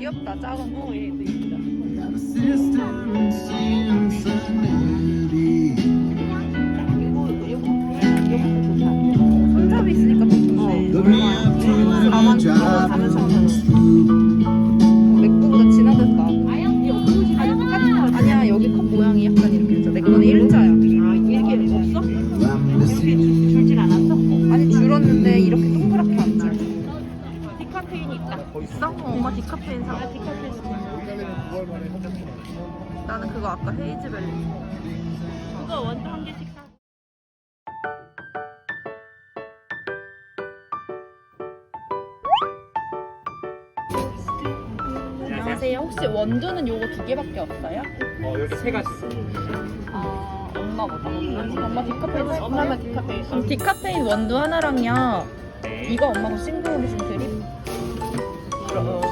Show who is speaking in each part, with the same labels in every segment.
Speaker 1: 귀엽다 작은 거. 얘도 있다 있어? 어, 엄마 디카페인 사 디카페인 나는 그거 아까 헤이즈벨리 그거 원두 한 개씩 사 안녕하세요. 혹시 원두는 요거 두 개밖에 없어요?
Speaker 2: 어 여기 세 가지.
Speaker 1: 아, 엄마보다. 엄마 디카페인 엄마만 디카페인. 그럼 디카페인 원두 하나랑요.
Speaker 2: 네.
Speaker 1: 이거 엄마가 싱글 오리진 드립?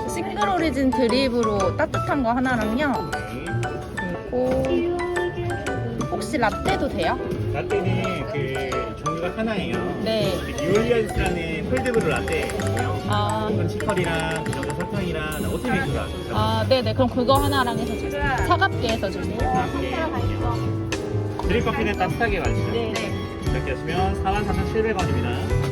Speaker 1: 싱글 오리진 드립으로 따뜻한 거 하나랑요. 그리고 혹시 라떼도 돼요?
Speaker 2: 라떼는 그 종류가 하나예요.
Speaker 1: 네.
Speaker 2: 그 뉴올리언스라는 콜드브루 라떼예요.
Speaker 1: 아,
Speaker 2: 이건 치커리랑 그 정도 설탕이랑 오트밀크가.
Speaker 1: 아, 네네. 그럼 그거 하나랑 해서 주세요. 차갑게 해서 주세요.
Speaker 2: 드립 커피는 따뜻하게 마시죠.
Speaker 1: 네.
Speaker 2: 이렇게 하시면 44,700원입니다.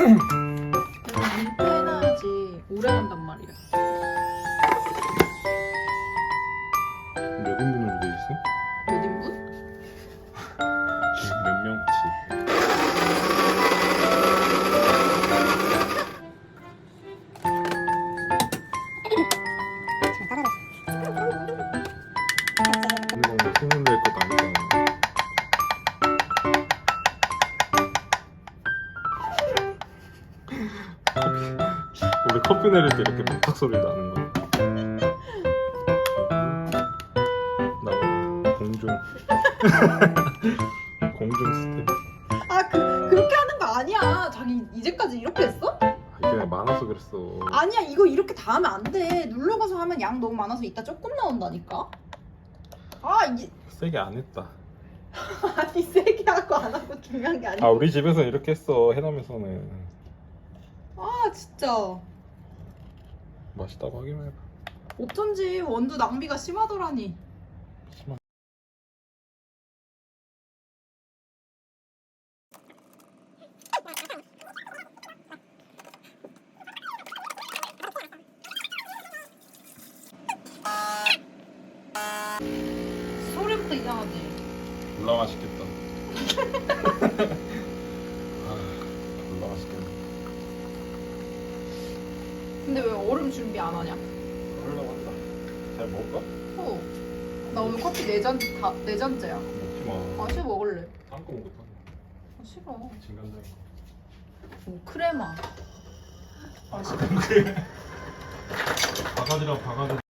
Speaker 1: 해놔야지 오래 간단 말이야.
Speaker 3: 커피 내릴 때 이렇게 팍팍 소리 나는 거야. 나 공중 공중 스텝.
Speaker 4: 아, 그, 그렇게 하는 거 아니야. 자기 이제까지 이렇게 했어?
Speaker 3: 이게 많아서 그랬어.
Speaker 4: 아니야, 이거 이렇게 다 하면 안 돼. 눌러가서 하면 양 너무 많아서 이따 조금 나온다니까. 아, 이게,
Speaker 3: 세게 안 했다.
Speaker 4: 아니, 세게 하고 안 하고 중요한 게 아니야.
Speaker 3: 아 우리 집에서 이렇게 했어 해남에서는
Speaker 4: 아, 진짜.
Speaker 3: 맛있다고 하기만 해봐.
Speaker 4: 어쩐지 원두 낭비가 심하더라니.
Speaker 3: 심하.
Speaker 4: 소리부터 이상하지?
Speaker 3: 졸라 맛있겠다.
Speaker 4: 근데 왜 얼음 준비 안 하냐?
Speaker 3: 그러려고 한다. 잘 먹을까?
Speaker 4: 어. 나 오늘 커피 네 잔, 다, 네 잔째야.
Speaker 3: 먹지 마.
Speaker 4: 마셔 먹을래.
Speaker 3: 딴 거.
Speaker 4: 아, 싫어.
Speaker 3: 진간장.
Speaker 4: 오, 크레마. 맛있어.
Speaker 3: 바가지랑 바가지.